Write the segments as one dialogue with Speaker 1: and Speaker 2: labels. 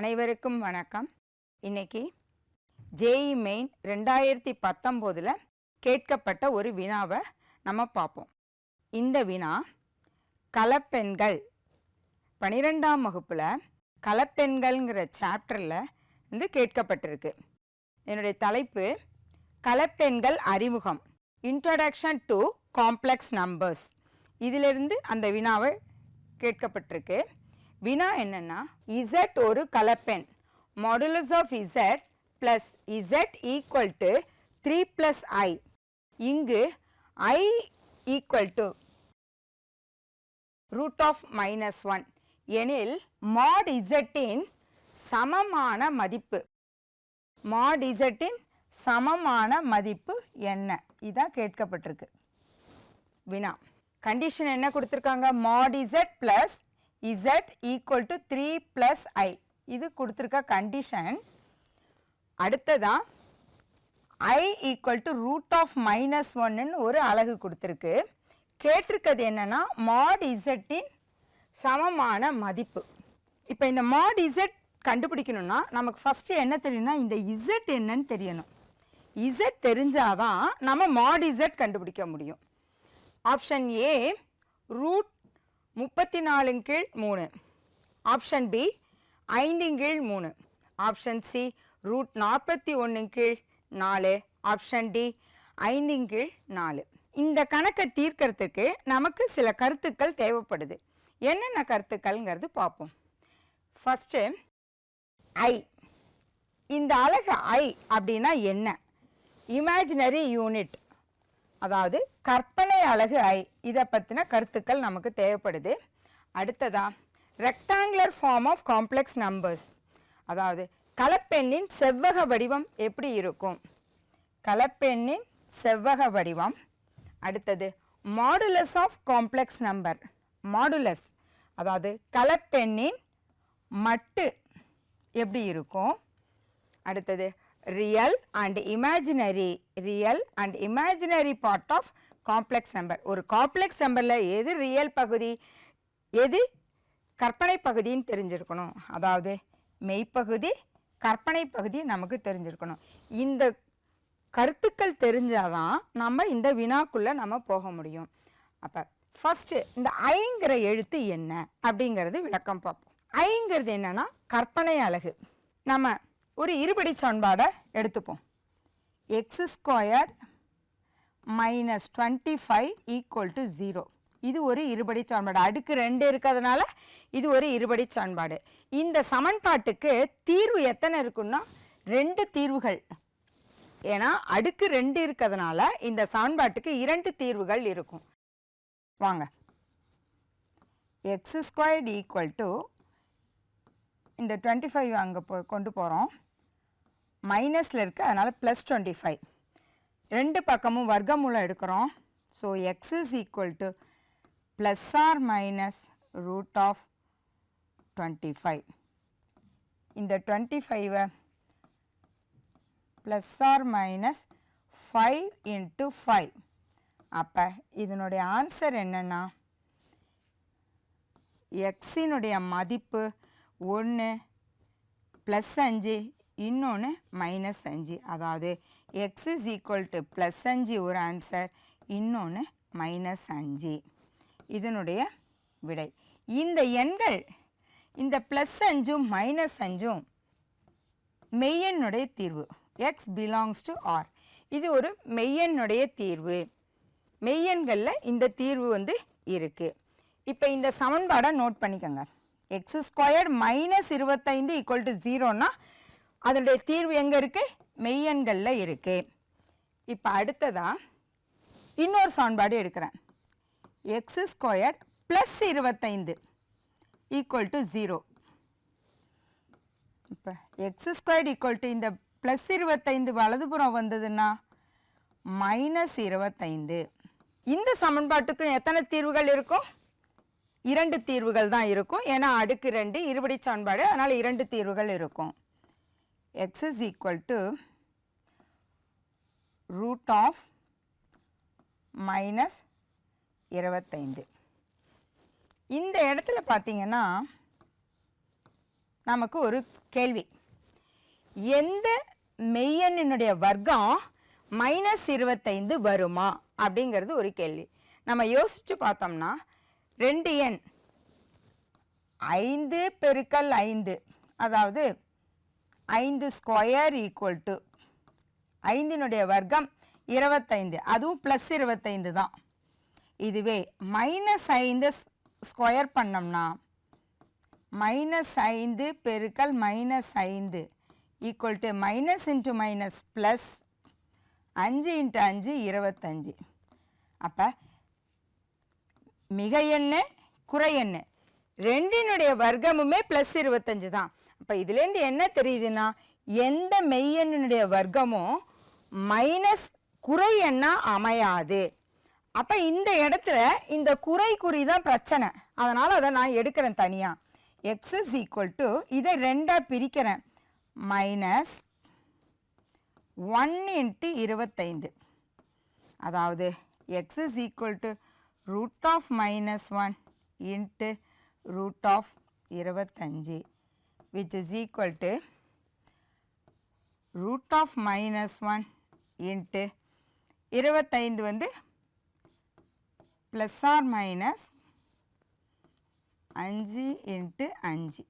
Speaker 1: அனைவருக்கும் வணக்கம். இன்னைக்கு ஜேஇ மெயின் ரெண்டாயிரத்தி பத்தொம்போதில் கேட்கப்பட்ட ஒரு வினாவை நம்ம பார்ப்போம். இந்த வினா கலப்பெண்கள் பனிரெண்டாம் வகுப்பில் கலப்பெண்கள்ங்கிற சாப்டரில் வந்து கேட்கப்பட்டிருக்கு. என்னுடைய தலைப்பு கலப்பெண்கள் அறிமுகம். இன்ட்ரடக்ஷன் டு காம்ப்ளெக்ஸ் நம்பர்ஸ் இதிலிருந்து அந்த வினாவை கேட்கப்பட்டிருக்கு. வினா என்னன்னா இசட் ஒரு கலப்பெண். Modulus of Z plus Z equal to three plus I இங்கு I equal to root of minus one எனில் மாட் இசட்டின் சமமான மதிப்பு. மாட் இசட்டின் சமமான மதிப்பு என்ன? இதான் கேட்கப்பட்டிருக்கு. வினா. கண்டிஷன் என்ன கொடுத்துருக்காங்க? Mod Z plus Z equal to three plus I இது கொடுத்துருக்க கண்டிஷன் அடுத்ததான் I equal to root of minus ஒன்னுன்னு ஒரு அலகு கொடுத்துருக்கு. கேட்டிருக்கிறது என்னன்னா மாட் இசட்டின் சமமான மதிப்பு. இப்போ இந்த மாட் இசட் கண்டுபிடிக்கணும்னா நமக்கு ஃபஸ்ட்டு என்ன தெரியும்னா இந்த இசட் என்னன்னு தெரியணும். இசட் தெரிஞ்சாதான் நம்ம மாட் இசட் கண்டுபிடிக்க முடியும். ஆப்ஷன் ஏ ரூட் முப்பத்தி நாலுங் கீழ் மூணு. ஆப்ஷன் பி ஐந்தின் கீழ் மூணு. ஆப்ஷன் சி ரூட் நாற்பத்தி ஒன்றின் கீழ் நாலு. ஆப்ஷன் டி ஐந்தின் கீழ் நாலு. இந்த கணக்கை தீர்க்கறதுக்கு நமக்கு சில கருத்துக்கள் தேவைப்படுது. என்னென்ன கருத்துக்கள்ங்கிறது பார்ப்போம். ஃபஸ்ட்டு ஐ இந்த அழகு ஐ அப்படின்னா என்ன? இமேஜினரி யூனிட் அதாவது கற்பனை அழகு ஐ இதை பற்றின கருத்துக்கள் நமக்கு தேவைப்படுது. அடுத்ததா rectangular form of complex numbers அதாவது கலப்பெண்ணின் செவ்வக வடிவம் எப்படி இருக்கும்? கலப்பெண்ணின் செவ்வக வடிவம். அடுத்தது modulus of complex number modulus அதாவது கலப்பெண்ணின் மட்டு எப்படி இருக்கும்? அடுத்தது real and imaginary, real and imaginary part of complex number ஒரு காம்ப்ளெக்ஸ் நம்பரில் எது ரியல் பகுதி எது கற்பனை பகுதின்னு தெரிஞ்சிருக்கணும். அதாவது மெய்ப்பகுதி கற்பனை பகுதி நமக்கு தெரிஞ்சிருக்கணும். இந்த கருத்துக்கள் தெரிஞ்சாதான் நம்ம இந்த வினாக்குள்ளே நம்ம போக முடியும். அப்போ ஃபஸ்ட்டு இந்த ஐங்கிற எழுத்து என்ன அப்படிங்கிறது விளக்கம் பார்ப்போம். ஐங்கிறது என்னன்னா கற்பனை அழகு. நம்ம ஒரு இருபடி சமன்பாடை எடுத்துப்போம். X squared minus twenty five equal to zero இது ஒரு இருபடி சமன்பாடு. அடுக்கு ரெண்டு இருக்கிறதுனால இது ஒரு இருபடி சமன்பாடு. இந்த சமன்பாட்டுக்கு தீர்வு எத்தனை இருக்குன்னா ரெண்டு தீர்வுகள். ஏன்னா அடுக்கு ரெண்டு இருக்கிறதுனால இந்த சமன்பாட்டுக்கு இரண்டு தீர்வுகள் இருக்கும். வாங்க. எக்ஸ் ஸ்கொயர்ட் ஈக்குவல் டு இந்த டுவெண்ட்டி ஃபைவ் அங்கே போ கொண்டு போகிறோம் மைனஸில் இருக்குது அதனால் ப்ளஸ் டுவெண்ட்டி ஃபைவ் ரெண்டு பக்கமும் வர்க்கமூலம் எடுக்கிறோம். So X is equal to plus or minus root of twenty five இந்த டுவெண்ட்டி ஃபைவை plus or minus five into five அப்போ இதனுடைய ஆன்சர் என்னென்னா எக்ஸினுடைய மதிப்பு ஒன்று ப்ளஸ் அஞ்சு இன்னொன்று மைனஸ் அஞ்சு. அதாவது X is equal to plus அஞ்சு ஒரு ஆன்சர் இன்னொன்று மைனஸ் அஞ்சு. இதனுடைய விடை. இந்த எண்கள் இந்த ப்ளஸ் அஞ்சும் மைனஸ் அஞ்சும் மெய்யனுடைய தீர்வு. எக்ஸ் பிலாங்ஸ் டு ஆர் இது ஒரு மெய்யனுடைய தீர்வு. மெய்யன்களில் இந்த தீர்வு வந்து இருக்குது இப்போ இந்த சமன்பாடை நோட் பண்ணிக்கோங்க. எக்ஸ் ஸ்கொயர் மைனஸ் இருபத்தைந்து ஈக்குவல் டு ஜீரோனா அதனுடைய தீர்வு எங்கே இருக்குது மெய்யன்களில் இருக்குது இப்போ அடுத்ததாக இன்னொரு சமன்பாடு எடுக்கிறேன். எக்ஸ் ஸ்கொயர்ட் ப்ளஸ் இருபத்தைந்து ஈக்குவல் டு ஜீரோ இப்போ எக்ஸ் ஸ்கொயர்ட் ஈக்குவல் டு இந்த ப்ளஸ் இருபத்தைந்து வலதுபுறம் வந்ததுன்னா மைனஸ் இருபத்தைந்து. இந்த சமன்பாட்டுக்கும் எத்தனை தீர்வுகள் இருக்கும்? இரண்டு தீர்வுகள் தான் இருக்கும். ஏன்னா அடுக்கு ரெண்டு இருபடி சமன்பாடு அதனால் இரண்டு தீர்வுகள் இருக்கும். X is equal to root of minus இருபத்தைந்து. இந்த இடத்துல பார்த்தீங்கன்னா நமக்கு ஒரு கேள்வி. எந்த மெய்யனினுடைய வர்க்கம் மைனஸ் இருபத்தைந்து வருமா? அப்படிங்கிறது ஒரு கேள்வி. நம்ம யோசிச்சு பார்த்தோம்னா ரெண்டு எண் ஐந்து பெருக்கல் ஐந்து அதாவது ஐந்து ஸ்கொயர் ஈக்குவல் டு ஐந்தினுடைய வர்க்கம் இருபத்தைந்து. அதுவும் ப்ளஸ் இருபத்தைந்து தான். இதுவே மைனஸ் ஐந்து ஸ்கொயர் பண்ணோம்னா மைனஸ் ஐந்து பெருக்கல் மைனஸ் ஐந்து equal to minus into minus plus அஞ்சு இன்ட்டு அஞ்சு இருபத்தஞ்சு அப்போ மிக எண்ணு குறை எண்ணு. ரெண்டினுடைய வர்க்கமுமே ப்ளஸ் இருபத்தஞ்சு தான். அப்போ இதுலேருந்து என்ன தெரியுதுன்னா எந்த மெய்யெண்ணினுடைய வர்க்கமும் மைனஸ் குறை எண்ணா அமையாது. அப்போ இந்த இடத்துல இந்த குறை குறி தான் பிரச்சனை. அதனால் அதை நான் எடுக்கிறேன் தனியாக எக்ஸ் இஸ் ஈக்குவல் டு இதை ரெண்டாக பிரிக்கிறேன். மைனஸ் ஒன் இன்ட்டு இருபத்தைந்து. அதாவது x is equal to root of minus one into root of இருபத்தஞ்சி. Which is equal to root of minus one into இருபத்தைந்து வந்து ப்ளஸ் ஆர் மைனஸ் அஞ்சு இன்ட்டு அஞ்சு.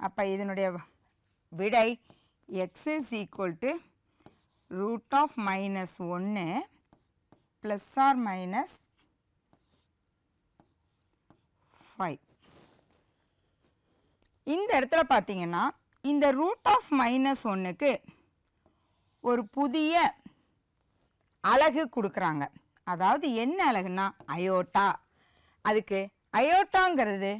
Speaker 1: அப்போ இதனுடைய விடை x is equal to root of minus ஒன்று plus or minus five இந்த இடத்துல பார்த்தீங்கன்னா இந்த ரூட் ஆஃப் மைனஸ் ஒன்றுக்கு ஒரு புதிய அழகு கொடுக்குறாங்க. அதாவது என்ன அழகுன்னா அயோட்டா அதுக்கு அயோட்டாங்கிறது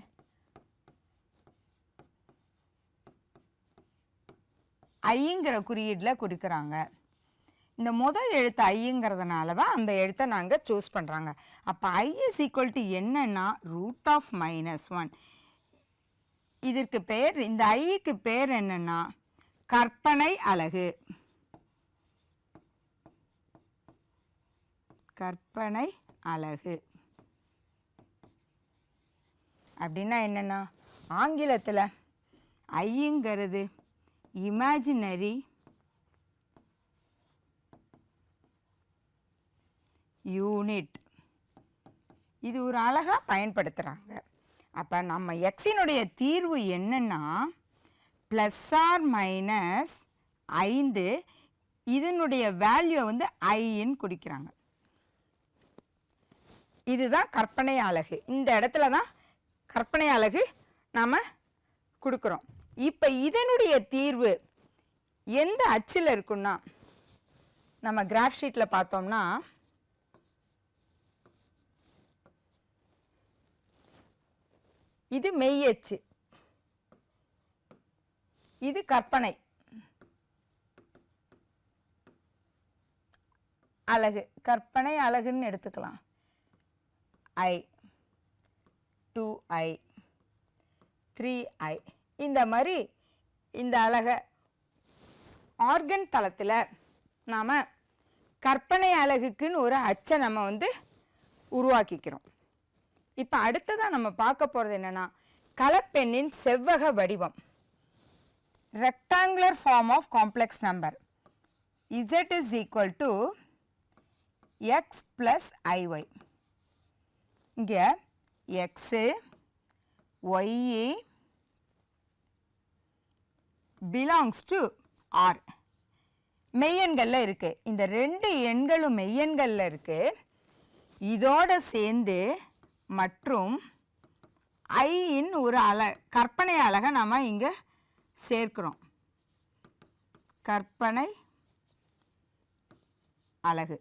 Speaker 1: ஐங்கிற குறியீடில் கொடுக்குறாங்க. இந்த முதல் எழுத்து ஐங்கிறதுனால தான் அந்த எழுத்தை நாங்கள் சூஸ் பண்ணுறாங்க அப்போ ஐ இஸ் ஈக்குவல் டு என்னன்னா ரூட் ஆஃப் மைனஸ் ஒன் இதற்கு பேர் இந்த ஐக்கு பேர் என்னன்னா கற்பனை அழகு. கற்பனை அழகு. அப்படின்னா என்னென்னா ஆங்கிலத்தில் ஐங்கிறது இமேஜினரி யூனிட். இது ஒரு அழகாக பயன்படுத்துகிறாங்க அப்போ நம்ம எக்ஸினுடைய தீர்வு என்னென்னா ப்ளஸ் ஆர் மைனஸ் ஐந்து. இதனுடைய வேல்யூ வந்து ஐன்னு குறிக்கிறாங்க இதுதான் கற்பனை அலகு. இந்த இடத்துல தான் கற்பனை அலகு நாம் கொடுக்குறோம். இப்போ இதனுடைய தீர்வு எந்த அச்சில் இருக்குன்னா நம்ம கிராஃப் ஷீட்டில் பார்த்தோம்னா இது மெய் அச்சு இது கற்பனை. அழகு. கற்பனை அழகுன்னு எடுத்துக்கலாம். I. Two i. Three i. இந்த மாதிரி இந்த அழகை ஆர்கன் தளத்தில் நாம் கற்பனை அழகுக்குன்னு ஒரு அச்சை நம்ம வந்து உருவாக்கிக்கிறோம். இப்போ அடுத்ததாக நம்ம பார்க்க போகிறது என்னென்னா கலப்பெண்ணின் செவ்வக வடிவம். Rectangular form of complex number. Z is equal to x plus iy இங்கே x y belongs to r. மெய்யெண்களில் இருக்கு. இந்த ரெண்டு எண்களும் மெய்யெண்களில் இருக்கு. இதோட சேர்ந்து மற்றும் ஐயின் ஒரு அல கற்பனை அழகை நம்ம இங்கே சேர்க்கிறோம். கற்பனை அழகு.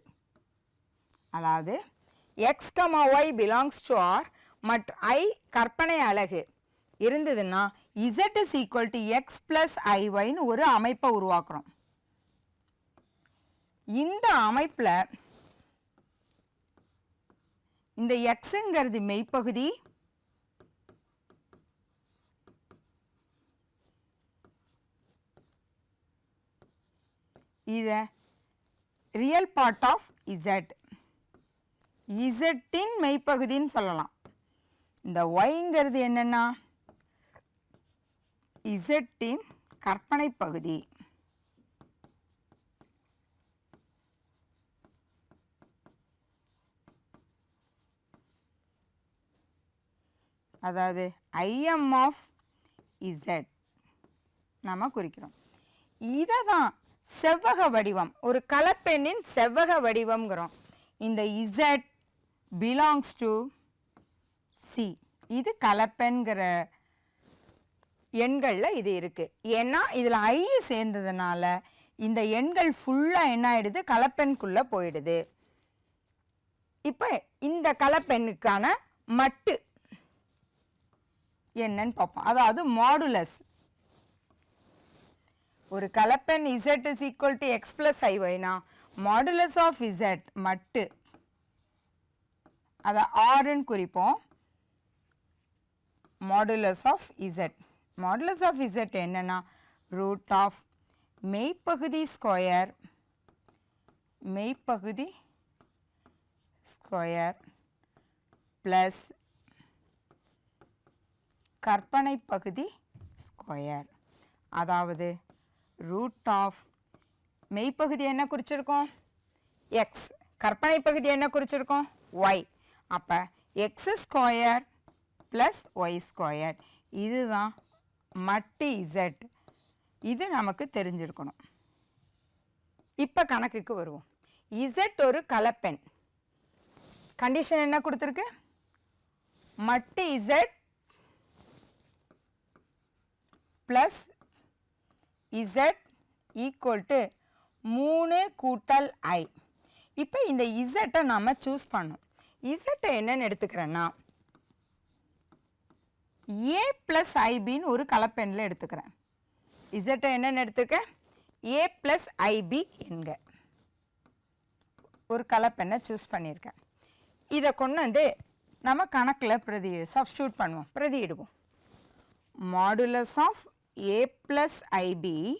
Speaker 1: அதாவது x comma y belongs to R மற்ற ஐ கற்பனை அலகு இருந்ததுன்னா z is equal to x plus ஐஒய்னு ஒரு அமைப்பை உருவாக்குறோம். இந்த அமைப்பில் இந்த எக்ஸுங்கிறது மெய்ப்பகுதி. இதை ரியல் பார்ட் ஆஃப் இசட் இசட்டின் மெய்ப்பகுதின்னு சொல்லலாம். இந்த ஒய்ங்கிறது என்னென்னா இசட்டின் கற்பனை பகுதி. அதாவது ஐஎம் ஆஃப் இசட் நாம் குறிக்கிறோம். இதை தான் செவ்வக வடிவம். ஒரு கலப்பெண்ணின் செவ்வக வடிவம்ங்கிறோம். இந்த இசட் பிலாங்ஸ் டு சி இது கலப்பெண்கிற எண்களில் இது இருக்குது ஏன்னா இதில் ஐ சேர்ந்ததுனால இந்த எண்கள் ஃபுல்லாக என்ன ஆயிடுது? கலப்பெண்குள்ளே போயிடுது. இப்போ இந்த கலப்பெண்ணுக்கான மட்டு என்னன்னு பார்ப்போம். அதாவது மாடுலஸ் ஒரு கலப்பெண் z is equal to x plus ஐஒய்னா modulus of z மட்டு. அதை ஆறுன்னு குறிப்போம். Modulus of z modulus of z என்னென்னா ரூட் ஆஃப் மெய்ப்பகுதி ஸ்கொயர் மெய்ப்பகுதி ஸ்கொயர் ப்ளஸ் கற்பனை பகுதி ஸ்கொயர் அதாவது ரூட் ஆஃப் மெய்ப்பகுதி என்ன குறிச்சிருக்கோம்? எக்ஸ் கற்பனை பகுதி என்ன குறிச்சிருக்கோம்? ஒய் அப்போ x square plus y square இதுதான் மட்டு இசட் இது நமக்கு தெரிஞ்சிருக்கணும். இப்போ கணக்குக்கு வருவோம். இசட் ஒரு கலப்பெண். கண்டிஷன் என்ன கொடுத்துருக்கு? மட்டு z plus z equal to மூணு கூட்டல் ஐ இப்போ இந்த இசட்டை நாம் சூஸ் பண்ணோம் இசட்டை என்னென்னு எடுத்துக்கிறேன்னா ஏ ப்ளஸ் ஐபின்னு ஒரு கலப்பெண்ணில் எடுத்துக்கிறேன். இசட்டை என்னென்னு எடுத்துக்க? ஏ ப்ளஸ் ஐபி என்க. ஒரு கலப்பெண்ணை சூஸ் பண்ணியிருக்கேன். இதை கொண்டு வந்து நம்ம கணக்கில் பிரதி சப்ஸ்டியூட் பண்ணுவோம். பிரதியிடுவோம் modulus of a plus IB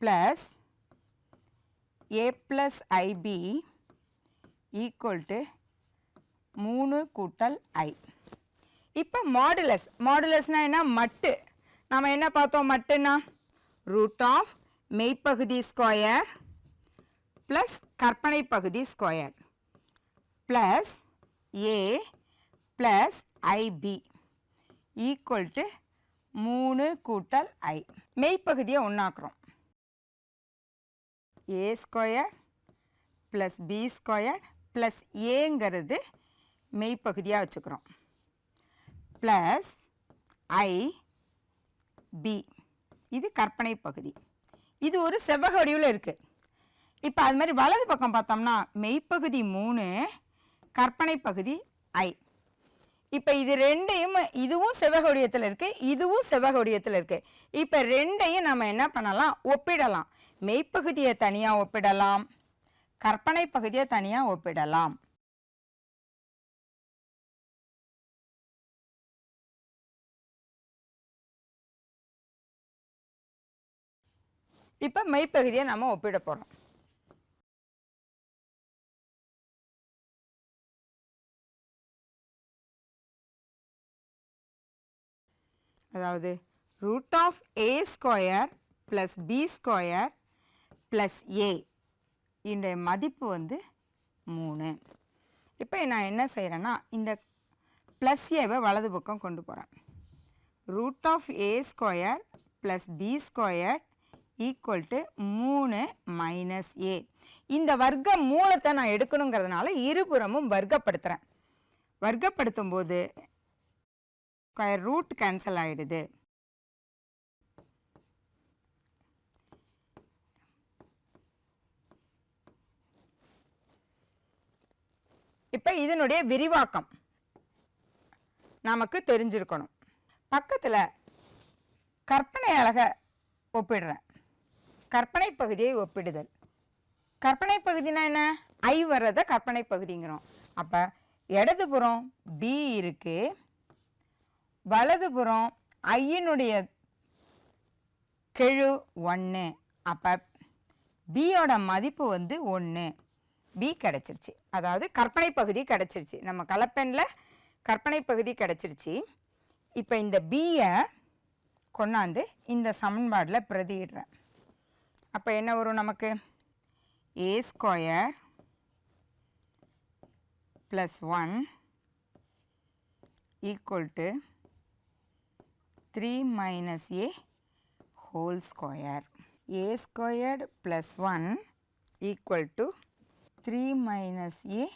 Speaker 1: plus a plus IB equal to மூணு கூட்டல் ஐ இப்போ மாடுலஸ் மாடுலஸ்னா என்ன? மட்டு. நம்ம என்ன பார்த்தோம்? மட்டுன்னா ரூட் ஆஃப் மெய்ப்பகுதி ஸ்கொயர் ப்ளஸ் கற்பனை பகுதி square plus a plus i b to மூணு கூட்டல் ஐ. மெய்ப்பகுதியை ஒன்றாக்குறோம் a square plus b square plus ஏங்கிறது மெய்ப்பகுதியாக வச்சுக்கிறோம். ப்ளஸ் ஐ பி இது கற்பனை பகுதி. இது ஒரு செவ்வக வடிவில் இருக்குது இப்போ அது மாதிரி வலது பக்கம் பார்த்தோம்னா மெய்ப்பகுதி மூணு கற்பனை பகுதி ஐ. இப்போ இது ரெண்டையும் இதுவும் செவ்வக வடிவத்தில் இருக்கு இதுவும் செவ்வக வடிவத்தில் இருக்கு. இப்போ ரெண்டையும் நம்ம என்ன பண்ணலாம்? ஒப்பிடலாம். மெய்ப்பகுதியை தனியாக ஒப்பிடலாம். கற்பனை பகுதியை தனியாக ஒப்பிடலாம். இப்போ மெய்ப்பகுதியை நம்ம ஒப்பிட போகிறோம் அதாவது root of a square plus b square plus a என்னுடைய மதிப்பு வந்து மூணு. இப்போ நான் என்ன செய்கிறேன்னா இந்த ப்ளஸ் ஏவை வலது பக்கம் கொண்டு போகிறேன் root of a square plus b square equal to மூணு மைனஸ் ஏ இந்த வர்க்க மூலத்தை நான் எடுக்கணுங்கிறதுனால இருபுறமும் வர்க்கப்படுத்துகிறேன் வர்க்கப்படுத்தும் போது ஸ்கொயர் ரூட் கேன்சல் ஆகிடுது இப்போ இதனுடைய விரிவாக்கம் நமக்கு தெரிஞ்சிருக்கணும். பக்கத்தில் கற்பனை அழக ஒப்பிடுறேன். கற்பனை பகுதியை ஒப்பிடுதல். கற்பனை பகுதினா என்ன? ஐ வர்றதை கற்பனை பகுதிங்கிறோம். அப்போ இடதுபுறம் பி இருக்குது வலதுபுறம் ஐயினுடைய கெழு ஒன்று அப்போ பியோட மதிப்பு வந்து ஒன்று பி கிடச்சிருச்சு. அதாவது கற்பனை பகுதி கிடச்சிருச்சு. நம்ம கலப்பெண்ணில் கற்பனை பகுதி கிடச்சிருச்சு. இப்போ இந்த பியை கொண்டாந்து இந்த சமன்பாடில் பிரதியிடுறேன். அப்போ என்ன வரும் நமக்கு? A square plus one equal to three minus a whole square. a squared plus 1 equal to 3 minus a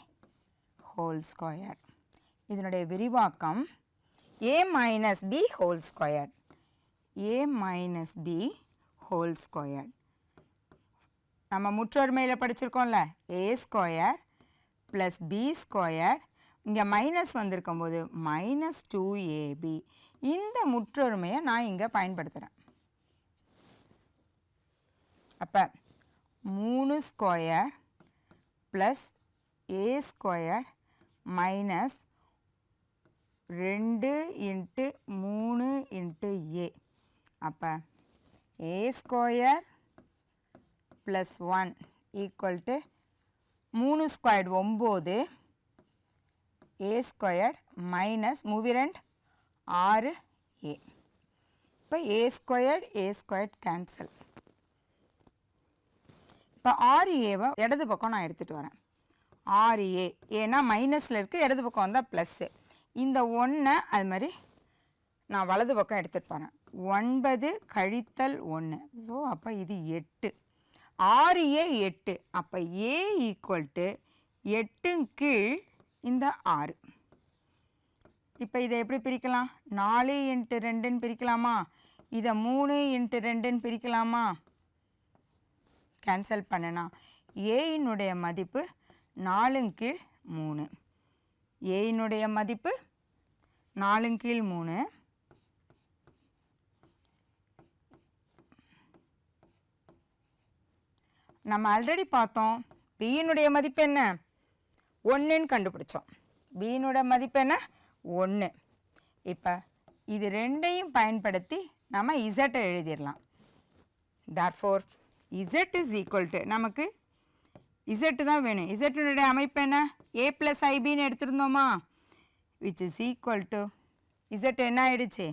Speaker 1: whole square. இதனுடைய விரிவாக்கம் a minus b whole square. a minus b whole square. நம்ம முற்றொருமையில் படிச்சிருக்கோம்ல a square plus b square இங்கே minus வந்திருக்கும் போது minus two AB இந்த முற்றொருமையை நான் இங்கே பயன்படுத்துகிறேன் அப்போ மூணு square plus a square minus ரெண்டு இன்ட்டு மூணு இன்ட்டு ஏ அப்போ a square plus one equal to மூணு ஸ்கொயர்டு ஒம்பது ஏ ஸ்கொயர்ட் மைனஸ் மூவிரண்ட் ஆறு ஏ இப்போ a squared a squared cancel இப்போ ஆறு ஏவை இடது பக்கம் நான் எடுத்துகிட்டு வரேன். ஆறு ஏ ஏன்னா மைனஸில் இருக்குது இடது பக்கம் வந்தால் ப்ளஸ்ஸு இந்த ஒன்றை அது மாதிரி நான் வலது பக்கம் எடுத்துகிட்டு போகிறேன் ஒன்பது கழித்தல் ஒன்று ஸோ அப்போ இது எட்டு. ஆறு ஏ எட்டு. அப்போ ஏ ஈக்குவல் டு எட்டு கீழ் இந்த ஆறு. இப்போ இதை எப்படி பிரிக்கலாம்? நாலு இன்ட்டு ரெண்டுன்னு பிரிக்கலாமா? இதை மூணு இன்ட்டு ரெண்டுன்னு பிரிக்கலாமா? கேன்சல் பண்ணனா. ஏயினுடைய மதிப்பு நாலுங் கீழ் மூணு. ஏயினுடைய மதிப்பு நாலுங் கீழ் மூணு. நம்ம ஆல்ரெடி பார்த்தோம். பியினுடைய மதிப்பு என்ன? ஒன்றுன்னு கண்டுபிடிச்சோம். பியினுடைய மதிப்பு என்ன? ஒன்று இப்போ இது ரெண்டையும் பயன்படுத்தி நம்ம இசட்டை எழுதிடலாம். Therefore Z is equal to நமக்கு இசட்டு தான் வேணும். இசட்டினுடைய அமைப்பு என்ன? ஏ ப்ளஸ் ஐபின்னு எடுத்திருந்தோமா? Which is equal to Z என்ன ஆயிடுச்சு?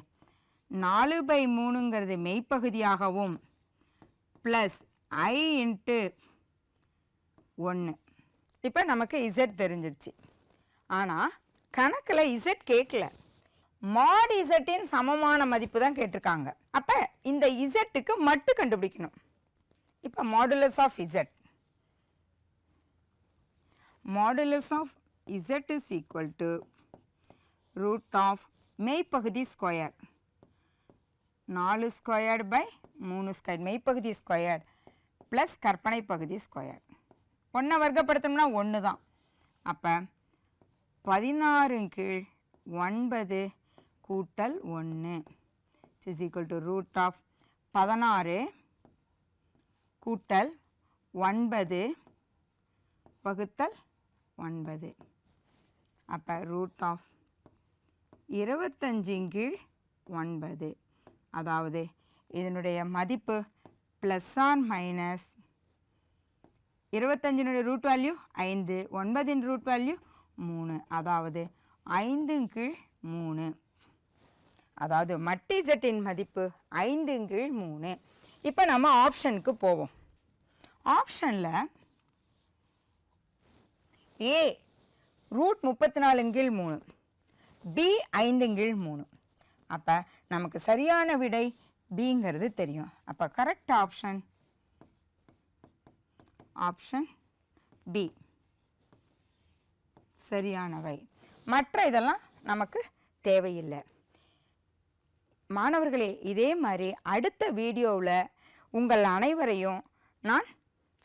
Speaker 1: நாலு பை மூணுங்கிறது மெய்ப்பகுதியாகவும் ப்ளஸ் ஐ இன்ட்டு ஒன்று இப்போ நமக்கு இசட் தெரிஞ்சிருச்சு. ஆனால் கணக்கில் z கேட்கல. மாட் இசட்டின் சமமான மதிப்பு தான் கேட்டிருக்காங்க. அப்போ இந்த இசட்டுக்கு மட்டு கண்டுபிடிக்கணும். இப்போ modulus of z modulus of z is equal to root of மெய்ப்பகுதி square நாலு ஸ்கொயர்டு பை மூணு ஸ்கொயர் மெய்ப்பகுதி ஸ்கொயர் ப்ளஸ் கற்பனை பகுதி ஸ்கொயர் ஒன்றை வர்க்கப்படுத்தணும்னா ஒன்று தான் அப்போ பதினாறு கீழ் ஒன்பது கூட்டல் ஒன்று is equal to root of பதினாறு கூட்டல் ஒன்பது வகுத்தல் ஒன்பது. அப்போ ரூட் ஆஃப் இருபத்தஞ்சின் கீழ் ஒன்பது. அதாவது இதனுடைய மதிப்பு ப்ளஸ் ஆன் மைனஸ் இருபத்தஞ்சினுடைய ரூட் வேல்யூ ஐந்து ஒன்பதின் ரூட் வேல்யூ மூணு. அதாவது ஐந்து கீழ் மூணு. அதாவது மட்டி செட்டின் மதிப்பு ஐந்து கீழ் மூணு. இப்போ நம்ம ஆப்ஷனுக்கு போவோம். ஆப்ஷனில் ஏ ரூட் முப்பத்தி நாலு கீழ் மூணு. பி ஐந்து கீழ் மூணு. அப்போ நமக்கு சரியான விடை பிங்கிறது தெரியும். அப்போ கரெக்ட் ஆப்ஷன் ஆப்ஷன் பி சரியானவை. மற்ற இதெல்லாம் நமக்கு தேவையில்லை. மாணவர்களே இதே மாதிரி அடுத்த வீடியோவில் உங்கள் அனைவரையும் நான்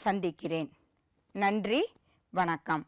Speaker 1: சந்திக்கிறேன். நன்றி வணக்கம்.